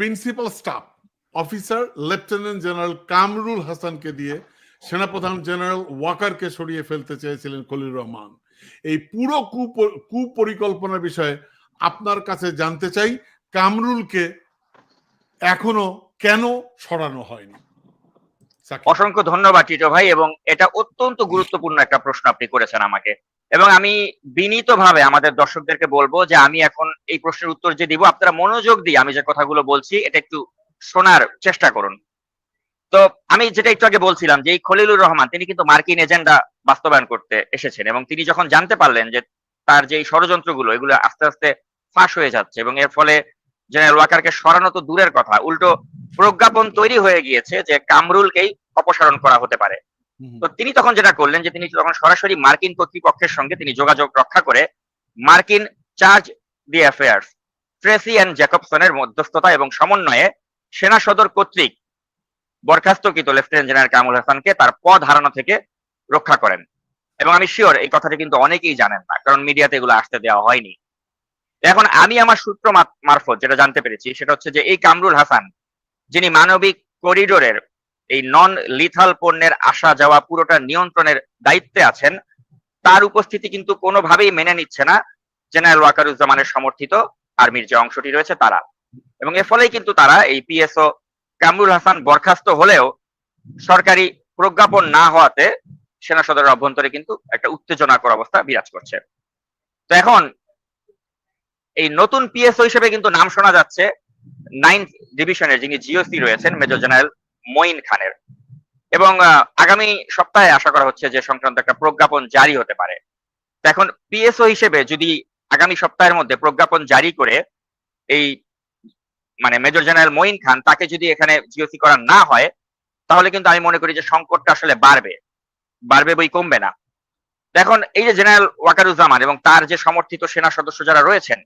Principal staff, officer, lieutenant general Kamrul হাসানকে দিয়ে সেনাপ্রধান জেনারেল ওয়াকারকে সরিয়ে ফেলতে চেয়েছিলেন খলিল রহমান। এই পুরো কুপ- কুপরিকল্পনার বিষয়ে আপনার কাছে জানতে চাই, কামরুলকে এখনও কেন সরানো হয়নি? অসংখ্য ধন্যবাদ, টিটো ভাই, এবং এটা অত্যন্ত গুরুত্বপূর্ণ একটা প্রশ্ন আপনি করেছেন আমাকে। এবং আমি বিনীতভাবে আমাদের দর্শকদেরকে বলব যে আমি এখন এই প্রশ্নের উত্তর যে দিব, আপনারা মনোযোগ দিয়ে আমি যে কথাগুলো বলছি, এটা একটু শোনার চেষ্টা করুন তো আমি যেটা একটু আগে বলছিলাম যে এই খলিলুর রহমান, তিনি কিন্তু মার্কিন এজেন্ডা বাস্তবায়ন করতে এসেছেন এবং তিনি যখন জানতে পারলেন যে তার যে ষড়যন্ত্রগুলো, এগুলো আস্তে আস্তে ফাঁস হয়ে যাচ্ছে এবং এর ফলে জেনারেল ওয়াকারকে সরানো তো দূরের কথা, উল্টো প্রজ্ঞাপন তৈরি হয়ে গিয়েছে যে কামরুলকেই অপসারণ করা হতে পারে। তো তিনি তখন যেটা করলেন যে তিনি তখন সরাসরি মার্কিন কর্তৃপক্ষের সঙ্গে তিনি যোগাযোগ রক্ষা করে মার্কিন chargé d'affaires, Tracy and জ্যাকবসনের মধ্যস্থতা এবং সমন্বয়ে সেনা সদর কর্তৃক বরখাস্তকৃত লেফটেন্যান্ট জেনারেল কামুল হাসানকে তার পদ হারানো থেকে রক্ষা করেন। এবং আমি শিওর এই কথাটা কিন্তু অনেকেই জানেন না, কারণ মিডিয়াতে এগুলো আসতে দেওয়া হয়নি। এখন আমি আমার সূত্র মারফত যেটা জানতে পেরেছি সেটা হচ্ছে যে এই কামরুল হাসান, যিনি মানবিক করিডোরের এই নন লিথাল পণ্যের আসা যাওয়া পুরোটা নিয়ন্ত্রণের দায়িত্বে আছেন। তার উপস্থিতি কিন্তু কোনোভাবেই মেনে নিচ্ছে না জেনারেল ওয়াকারুজ্জামানের সমর্থিত আর্মির যে অংশটি রয়েছে তারা। এবং এর ফলেই কিন্তু তারা এই পিএসও কামরুল হাসান বরখাস্ত হলেও সরকারি প্রজ্ঞাপন না হওয়াতে সেনা সদরের অভ্যন্তরে কিন্তু একটা উত্তেজনাকর অবস্থা বিরাজ করছে। তো এখন এই নতুন পিএসও হিসেবে কিন্তু নাম শোনা যাচ্ছে। নাইন্থ ডিভিশনের যিনি জিওসি রয়েছেন মেজর জেনারেল মঈন খানের। এবং আগামী সপ্তাহে আশা করা হচ্ছে যে সংক্রান্ত একটা প্রজ্ঞাপন জারি হতে পারে। এখন পিএসও হিসেবে যদি আগামী সপ্তাহের মধ্যে প্রজ্ঞাপন জারি করে এই মানে মেজর জেনারেল মঈন খান তাকে যদি এখানে জিওসি করা না হয়, তাহলে কিন্তু আমি মনে করি যে সংকটটা আসলে বাড়বে। বাড়বে বই কমবে না। এখন এই যে জেনারেল ওয়াকারুজ্জামান এবং তার যে সমর্থিত সেনা সদস্য যারা রয়েছেন,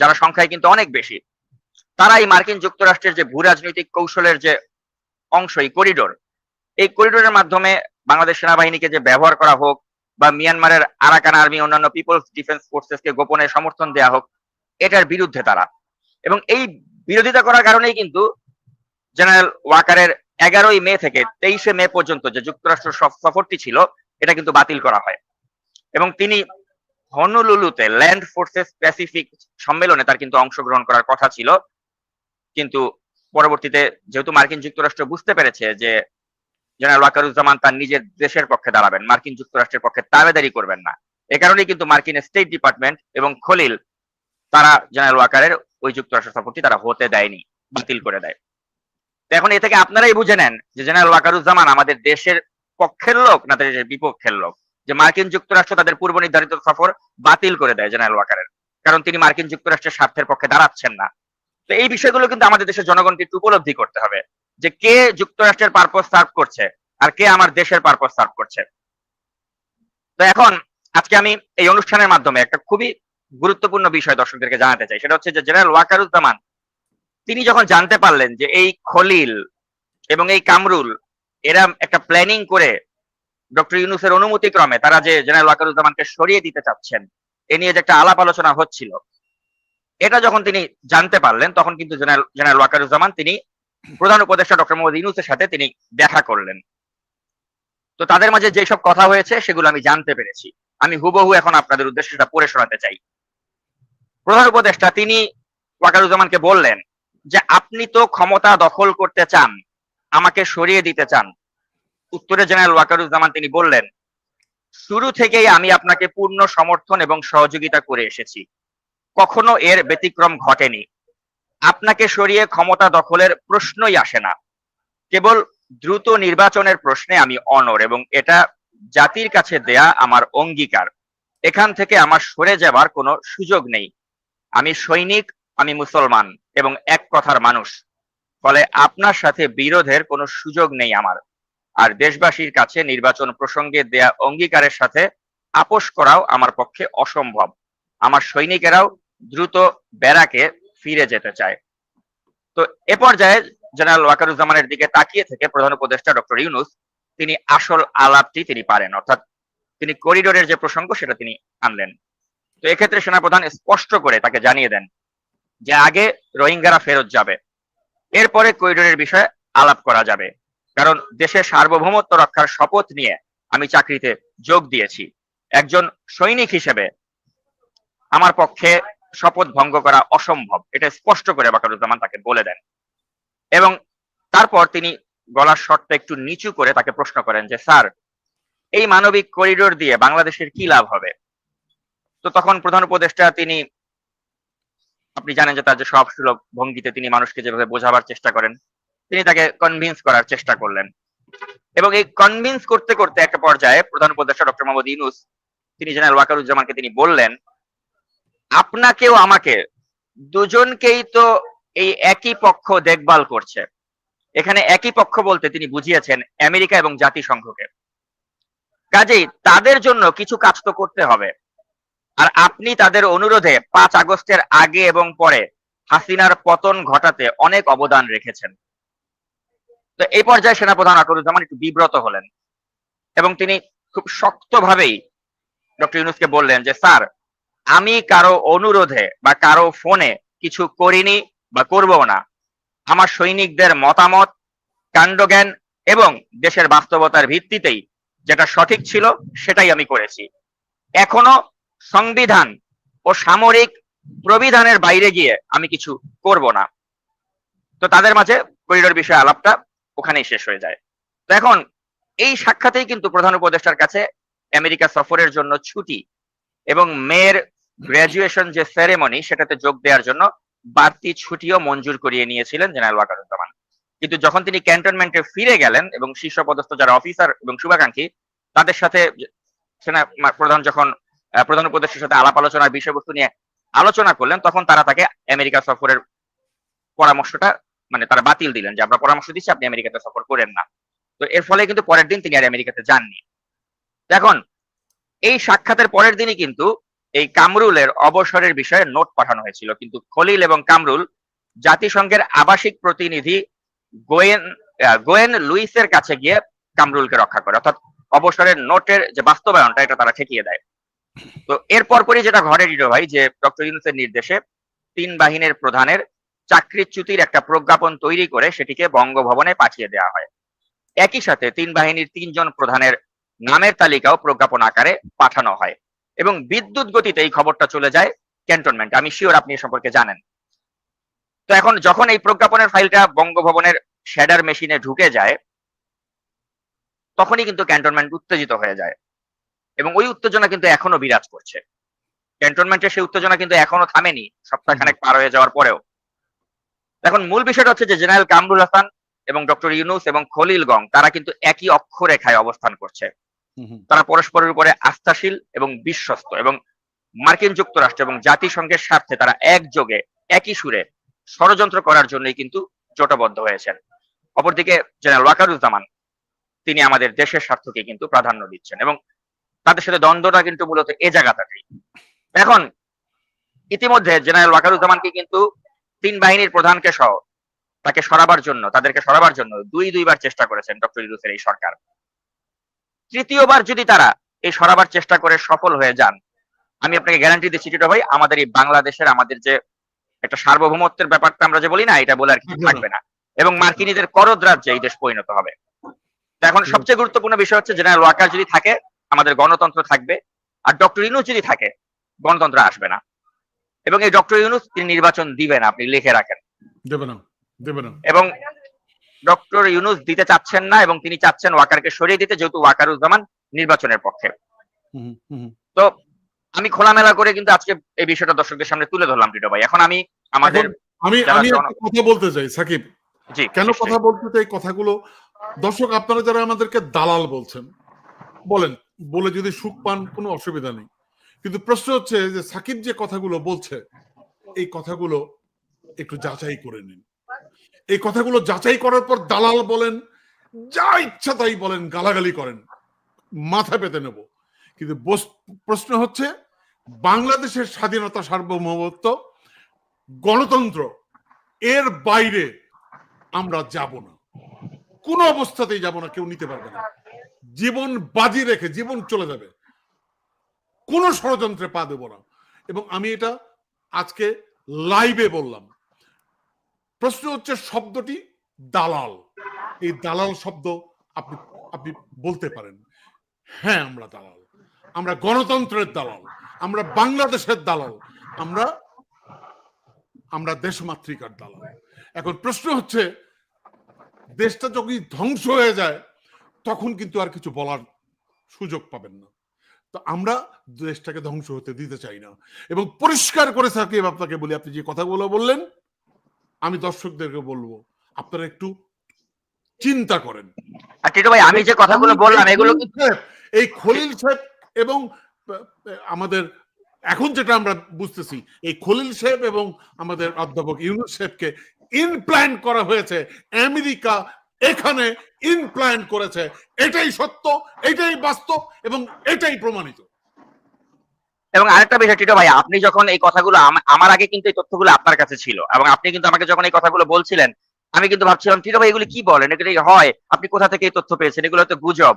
যারা সংখ্যায় কিন্তু অনেক বেশি তারা এই মার্কিন যুক্তরাষ্ট্রের যে ভূ রাজনৈতিক কৌশলের যে অংশ, এই করিডোর এই করিডোরের মাধ্যমে বাংলাদেশ সেনাবাহিনীকে যে ব্যবহার করা হোক বা মিয়ানমারের আরাকান আর্মি, অন্যান্য পিপলস ডিফেন্স ফোর্সেসকে গোপনে সমর্থন দেওয়া হোক, এটার বিরুদ্ধে তারা। এবং এই বিরোধিতা করার কারণেই কিন্তু জেনারেল ওয়াকারের এগারোই মে থেকে তেইশে মে পর্যন্ত যে যুক্তরাষ্ট্র সফরটি ছিল, এটা কিন্তু বাতিল করা হয়। এবং তিনি হনুলুলুতে ল্যান্ড ফোর্সেস প্যাসিফিক সম্মেলনে তার কিন্তু অংশগ্রহণ করার কথা ছিল। কিন্তু পরবর্তীতে যেহেতু মার্কিন যুক্তরাষ্ট্র বুঝতে পেরেছে যে জেনারেল ওয়াকারুজ্জামান তার নিজের দেশের পক্ষে দাঁড়াবেন, মার্কিন যুক্তরাষ্ট্রের পক্ষে দাবেদারি করবেন না। এ কারণেই কিন্তু মার্কিন স্টেট ডিপার্টমেন্ট এবং খলিল, তারা জেনারেল ওয়াকারের ওই যুক্তরাষ্ট্র সফরটি তারা হতে দেয়নি, বাতিল করে দেয়। তো এখন এ থেকে আপনারাই বুঝে নেন যে জেনারেল ওয়াকারুজ্জামান আমাদের দেশের পক্ষের লোক না দেশের বিপক্ষের লোক। যে মার্কিন যুক্তরাষ্ট্র তাদের পূর্ব নির্ধারিত সফর বাতিল করে দেয় জেনারেল ওয়াকারের। কারণ তিনি মার্কিন যুক্তরাষ্ট্রের স্বার্থের পক্ষে দাঁড়াচ্ছেন না। তো এই বিষয়গুলো কিন্তু আমাদের দেশের জনগণকে একটু উপলব্ধি করতে হবে যে কে যুক্তরাষ্ট্রের পারপোজ সার্ভ করছে আর কে আমার দেশের পারপোজ সার্ভ করছে। তো এখন আজকে আমি এই অনুষ্ঠানের মাধ্যমে একটা খুবই গুরুত্বপূর্ণ বিষয় দর্শকদেরকে জানাতে চাই। সেটা হচ্ছে যে জেনারেল ওয়াকারুজ্জামান, তিনি যখন জানতে পারলেন যে এই খলিল এবং এই কামরুল, এরা একটা প্ল্যানিং করে ডক্টর ইউনুসের অনুমতি ক্রমে তারা যে জেনারেল ওয়াকারুজ্জামানকে সরিয়ে দিতে চাচ্ছেন, এ নিয়ে যে একটা আলাপ আলোচনা হচ্ছিল এটা যখন তিনি জানতে পারলেন, তখন কিন্তু জেনারেল জেনারেল ওয়াকারুজ্জামান তিনি প্রধান উপদেষ্টা ডক্টর মোহাম্মদ ইউনুসের সাথে তিনি দেখা করলেন। তো তাদের মাঝে যেসব কথা হয়েছে, সেগুলো আমি জানতে পেরেছি। আমি হুবহু এখন আপনাদের উদ্দেশ্যে সেটা পড়ে শোনাতে চাই। প্রধান উপদেষ্টা, তিনি ওয়াকারুজ্জামানকে বললেন যে, আপনি তো ক্ষমতা দখল করতে চান, আমাকে সরিয়ে দিতে চান। উত্তরে জেনারেল ওয়াকারুজ্জামান তিনি বললেন, শুরু থেকেই আমি আপনাকে পূর্ণ সমর্থন এবং সহযোগিতা করে এসেছি। কখনো এর ব্যতিক্রম ঘটেনি। আপনাকে সরিয়ে ক্ষমতা দখলের প্রশ্নই আসে না। কেবল দ্রুত নির্বাচনের প্রশ্নে আমি অনর এবং এটা জাতির কাছে দেয়া আমার অঙ্গীকার। এখান থেকে আমার সরে যাবার কোনো সুযোগ নেই। আমি সৈনিক, আমি মুসলমান এবং এক কথার মানুষ। ফলে আপনার সাথে বিরোধের কোনো সুযোগ নেই আমার। আর দেশবাসীর কাছে নির্বাচন প্রসঙ্গে দেয়া অঙ্গীকারের সাথে আপোষ করাও আমার পক্ষে অসম্ভব। আমার সৈনিকেরাও দ্রুত ব্যারাকে ফিরে যেতে চায়। তো এ পর্যায়ে জেনারেল ওয়াকারুজ্জামানের দিকে তাকিয়ে থেকে প্রধান উপদেষ্টা ডক্টর ইউনুস তিনি আসল আলাপটি তিনি পারেন, অর্থাৎ তিনি করিডোরের যে প্রসঙ্গ সেটা তিনি আনলেন। তো এক্ষেত্রে সেনাপ্রধান স্পষ্ট করে তাকে জানিয়ে দেন যে আগে রোহিঙ্গারা ফেরত যাবে, এরপরে করিডোরের বিষয়ে আলাপ করা যাবে। কারণ দেশের সার্বভৌমত্ব রক্ষার শপথ নিয়ে আমি চাকরিতে যোগ দিয়েছি। একজন সৈনিক হিসেবে আমার পক্ষে শপথ ভঙ্গ করা অসম্ভব। এটা স্পষ্ট করে বাকারুজ্জামান তাকে বলে দেন। এবং তারপর তিনি গলার স্বরটা একটু নিচু করে তাকে প্রশ্ন করেন যে, স্যার, এই মানবিক করিডোর দিয়ে বাংলাদেশের কি লাভ হবে? তো তখন প্রধান উপদেষ্টা তিনি, আপনি জানেন যে তার যে সব সুলভ ভঙ্গিতে তিনি মানুষকে যেভাবে বোঝাবার চেষ্টা করেন, তিনি তাকে কনভিন্স করার চেষ্টা করলেন। এবং এই কনভিন্স করতে করতে একটা পর্যায়ে প্রধান উপদেষ্টা ডক্টর মোহাম্মদ ইউনুস, তিনি জেনারেল ওয়াকারুজ্জামানকে তিনি বললেন আপনাকেও আমাকে, দুজনকেই তো এই একই পক্ষ দেখভাল করছে। এখানে একই পক্ষ বলতে তিনি বুঝিয়েছেন আমেরিকা এবং জাতিসংঘকে। কাজেই তাদের জন্য কিছু কাজ তো করতে হবে। আর আপনি তাদের অনুরোধে পাঁচ আগস্টের আগে এবং পরে হাসিনার পতন ঘটাতে অনেক অবদান রেখেছেন। তো এই পর্যায়ে সেনাপ্রধান আকরুজ্জামান একটু বিব্রত হলেন এবং তিনি খুব শক্তভাবেই ডক্টর ইউনুসকে বললেন যে, স্যার আমি কারও অনুরোধে বা কারও ফোনে কিছু করিনি বা করব না। আমার সৈনিকদের মতামত, কাণ্ডজ্ঞান এবং দেশের বাস্তবতার ভিত্তিতেই যেটা সঠিক ছিল সেটাই আমি করেছি। এখনও সংবিধান ও সামরিক প্রবিধানের বাইরে গিয়ে আমি কিছু করব না। তো তাদের মাঝে করিডোর বিষয়ে আলাপটা ওখানেই শেষ হয়ে যায়। তো এখন এই সাক্ষাতেই কিন্তু প্রধান উপদেষ্টার কাছে আমেরিকা সফরের জন্য ছুটি এবং মেয়ের গ্রাজুয়েশন যে সেরেমনি সেটাতে যোগ দেওয়ার জন্য বাড়তি ছুটিও মঞ্জুর করিয়ে নিয়েছিলেন জেনারেল ওয়াকারুজ্জামান। কিন্তু যখন তিনি ক্যান্টনমেন্টে ফিরে গেলেন এবং শীর্ষপদস্থ যারা অফিসার এবং শুভাকাঙ্ক্ষী, তাদের সাথে সেনা প্রধান যখন প্রধান উপদেষ্টার সাথে আলাপ আলোচনার বিষয়বস্তু নিয়ে আলোচনা করলেন, তখন তারা তাকে আমেরিকা সফরের পরামর্শটা মানে তারা বাতিল দিলেন যে, আমরা পরামর্শ দিচ্ছি, আপনি আমেরিকাতে সফর করেন না। তো এর ফলে কিন্তু পরের দিন তিনি আর আমেরিকাতে যাননি। এখন, এই সাক্ষাতের পরের দিনই কিন্তু এই কামরুলের অবসরের বিষয়ে নোট পাঠানো হয়েছিল। কিন্তু খলিল এবং কামরুল জাতিসংঘের আবাসিক প্রতিনিধি গোয়েন গোয়েন লুইসের কাছে গিয়ে কামরুলকে রক্ষা করে। অর্থাৎ অবসরের নোটের যে বাস্তবায়নটা, এটা তারা ঠেকিয়ে দেয়। তো এর পরপরই যেটা ঘটে রিডো ভাই, যে ডক্টর ইউনুসের নির্দেশে তিন বাহিনীর প্রধানের চাকরিচ্যুতির একটা প্রজ্ঞাপন তৈরি করে সেটিকে বঙ্গভবনে পাঠিয়ে দেওয়া হয়। একই সাথে তিন বাহিনীর তিনজন প্রধানের নামের তালিকাও প্রজ্ঞাপন আকারে পাঠানো হয়। এবং বিদ্যুৎ গতিতে এই খবরটা চলে যায় ক্যান্টনমেন্ট। আমি শিওর আপনি সম্পর্কে জানেন। তো এখন যখন এই প্রজ্ঞাপনের ফাইলটা বঙ্গভবনের শ্যাডার মেশিনে ঢুকে যায়, তখনই কিন্তু ক্যান্টনমেন্ট উত্তেজিত হয়ে যায়। এবং ওই উত্তেজনা কিন্তু এখনও বিরাজ করছে। ক্যান্টনমেন্টের সেই উত্তেজনা কিন্তু এখনও থামেনি, সপ্তাহখানেক পার হয়ে যাওয়ার পরেও। এখন মূল বিষয়টা হচ্ছে যে জেনারেল কামরুল হাসান এবং ডক্টর ইউনুস এবং খলিল গং, তারা কিন্তু একই অক্ষরেখায় অবস্থান করছে। তারা পরস্পরের উপরে আস্থাশীল এবং বিশ্বস্ত এবং মার্কিন যুক্তরাষ্ট্র এবং জাতিসংঘের স্বার্থে তারা একযোগে, একই সুরে ষড়যন্ত্র করার জন্যই কিন্তু জোটবদ্ধ হয়েছেন। অপরদিকে জেনারেল ওয়াকারুজ্জামান, তিনি আমাদের দেশের স্বার্থকে কিন্তু প্রাধান্য দিচ্ছেন এবং তাদের সাথে দ্বন্দ্বটা কিন্তু মূলত এ জায়গাটাতেই। এখন ইতিমধ্যে জেনারেল ওয়াকারুজ্জামানকে কিন্তু তিন বাহিনীর প্রধানকে সহ তাকে সরাবার জন্য, তাদেরকে সরাবার জন্য দুই, দুইবার চেষ্টা করেছেন ডক্টর ইউনুসের এই সরকার। তৃতীয়বার যদি তারা এই সরাবার চেষ্টা করে সফল হয়ে যান আমি আপনাকে গ্যারান্টি দিচ্ছি যেটা ভাই আমাদের এই বাংলাদেশের আমাদের যে একটা সার্বভৌমত্বের ব্যাপারটা আমরা যে বলি না এটা বলে আর কিছু থাকবে না। এবং মার্কিনীদের করদ রাজ্যে এই দেশ পরিণত হবে। এখন সবচেয়ে গুরুত্বপূর্ণ বিষয় হচ্ছে জেনারেল ওয়াকার যদি থাকে আমাদের গণতন্ত্র থাকবে। আর ডক্টর ইউনুস যদি থাকে গণতন্ত্র আসবে না। এবং এই ডক্টর ইউনুস তিনি নির্বাচন দিবেন আপনি লিখে রাখেন। দেবে না দেবে না। এবং ডক্টর ইউনুস দিতে চাচ্ছেন না এবং তিনি চাচ্ছেন ওয়াকারকে সরিয়ে দিতে যেহেতু ওয়াকারুজ্জামান নির্বাচনের পক্ষে। তো আমি খোলামেলা করে কিন্তু আজকে এই বিষয়টা দর্শকদের সামনে তুলে ধরলাম টিটো ভাই। এখন আমি আমাদের আমি আমি একটা কথা বলতে চাই সাকিব। জি কেন কথা বলতে চাই কথাগুলো? দর্শক আপনারা যারা আমাদেরকে দালাল বলছেন বলেন বলে যদি সুখ পান কোনো অসুবিধা নেই। কিন্তু প্রশ্ন হচ্ছে যে সাকিব যে কথাগুলো বলছে এই কথাগুলো একটু যাচাই করে নিন। এই কথাগুলো যাচাই করার পর দালাল বলেন, যা ইচ্ছা তাই বলেন, গালাগালি করেন, মাথা পেতে নেব। কিন্তু প্রশ্ন হচ্ছে, বাংলাদেশের স্বাধীনতা সার্বভৌমত্ব, গণতন্ত্র, এর বাইরে আমরা যাব না। কোনো অবস্থাতেই যাব না, কেউ নিতে পারবে না। জীবন বাজি রেখে, জীবন চলে যাবে। কোনো ষড়যন্ত্রে পা দেব না। এবং আমি এটা আজকে লাইভে বললাম। প্রশ্ন হচ্ছে শব্দটি দালাল। এই দালাল শব্দ আপনি আপনি বলতে পারেন। হ্যাঁ আমরা দালাল। আমরা গণতন্ত্রের দালাল। আমরা বাংলাদেশের দালাল। আমরা আমরা দেশমাতৃকার দালাল। এখন প্রশ্ন হচ্ছে, দেশটা যখন ধ্বংস হয়ে যায়, তখন কিন্তু আর কিছু বলার সুযোগ পাবেন না। তো আমরা দেশটাকে ধ্বংস হতে দিতে চাই না। এবং পরিষ্কার করে থাকি আপনাকে বলি, আপনি যে কথাগুলো বললেন আমি দর্শকদেরকে বলব আপনারা একটু চিন্তা করেন। ভাই আমি যে কথাগুলো বললাম এগুলো এই খলিল সাহেব এবং আমাদের এখন যেটা আমরা বুঝতেছি এই খলিল সাহেব এবং আমাদের অধ্যাপক ইউনুস সাহেবকে ইনপ্ল্যান্ট করা হয়েছে। আমেরিকা এখানে ইনপ্ল্যান্ট করেছে। এটাই সত্য এটাই বাস্তব এবং এটাই প্রমাণিত। এবং আরেকটা বিষয়, টিটো ভাই, আপনি যখন এই কথাগুলো আমার আগে কিন্তু এই তথ্যগুলো আপনার কাছে ছিল এবং আপনি কিন্তু আমাকে যখন এই কথাগুলো বলছিলেন, আমি কিন্তু ভাবছিলাম, টিটো ভাই, এগুলো কি বলেন? এগুলো হয়, আপনি কোথা থেকে এই তথ্য পেয়েছেন? এগুলো তো গুজব।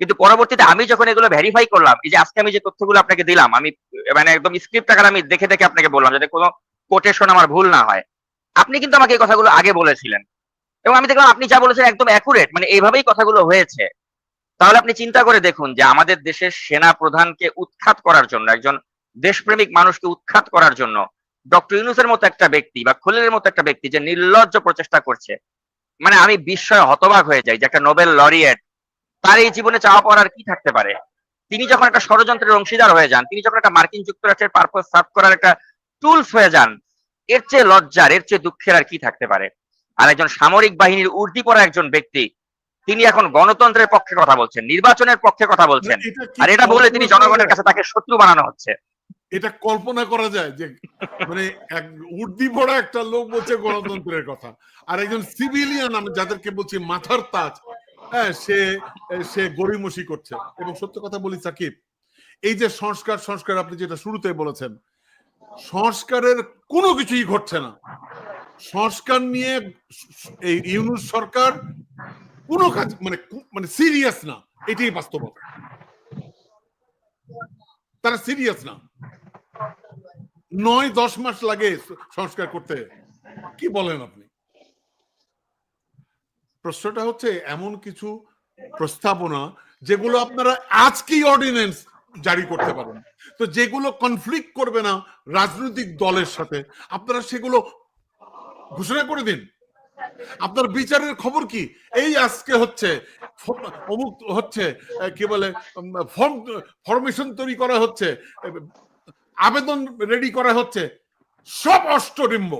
কিন্তু পরবর্তীতে আমি যখন এগুলো ভেরিফাই করলাম, এই যে আজকে আমি যে তথ্যগুলো আপনাকে দিলাম, আমি মানে একদম স্ক্রিপ্ট আকারে আমি দেখে দেখে আপনাকে বললাম যাতে কোনো কোটেশন আমার ভুল না হয়। আপনি কিন্তু আমাকে এই কথাগুলো আগে বলেছিলেন। এবং আমি দেখলাম আপনি যা বলেছেন একদম অ্যাকুরেট মানে এইভাবেই কথাগুলো হয়েছে। তাহলে আপনি চিন্তা করে দেখুন যে আমাদের দেশের সেনা প্রধানকে উৎখাত করার জন্য, একজন দেশপ্রেমিক মানুষকে উৎখাত করার জন্য ডক্টর ইউনুসের মতো একটা ব্যক্তি বা খলিলের মতো একটা ব্যক্তি যে নির্লজ্জ প্রচেষ্টা করছে মানে আমি বিস্ময়ে হতবাক হয়ে যাই যে একটা নোবেল লরিয়েট, তার এই জীবনে চাওয়া আর কি থাকতে পারে? তিনি যখন একটা ষড়যন্ত্রের অংশীদার হয়ে যান, তিনি যখন একটা মার্কিন যুক্তরাষ্ট্রের পারপোজ সার্ভ করার একটা টুলস হয়ে যান, এর চেয়ে লজ্জার, এর চেয়ে দুঃখের আর কি থাকতে পারে? আর একজন সামরিক বাহিনীর উর্দি পড়া একজন ব্যক্তি তিনি এখন গণতন্ত্রের পক্ষে কথা বলছেন নির্বাচনের পক্ষে কথা বলছেন। আর এটা বলে তিনি জনগণের কাছে তাকে শত্রু বানানো হচ্ছে। এটা কল্পনা করা যায় যে মানে এক উর্দি পড়া একটা লোক বলছে গণতন্ত্রের কথা। আর একজন সিভিলিয়ান আমি যাদেরকে বলছি মাথার তাজ হ্যাঁ সে সে গরিমসি করছে। এবং সত্য কথা বলি সাকিব এই যে সংস্কার সংস্কার আপনি যেটা শুরুতে বলেছেন সংস্কারের কোনো কিছুই ঘটছে না। সংস্কার নিয়ে এই ইউনুস সরকার কোনো কাজ মানে মানে সিরিয়াস না। এটাই বাস্তবতা। তারা সিরিয়াস না। নয়, দশ মাস লাগে সংস্কার করতে। কি বলেন আপনি? প্রশ্নটা হচ্ছে, এমন কিছু প্রস্তাবনা যেগুলো আপনারা আজকেই অর্ডিন্যান্স জারি করতে পারেন। তো যেগুলো কনফ্লিক্ট করবে না রাজনৈতিক দলের সাথে, আপনারা সেগুলো ঘোষণা করে দিন। আপনার বিচারের খবর কি? এই আজকে হচ্ছে অমুক হচ্ছে কি বলে ফর্ম, ফরমেশন তৈরি করা হচ্ছে আবেদন রেডি করা হচ্ছে, সব অষ্টডিম্ব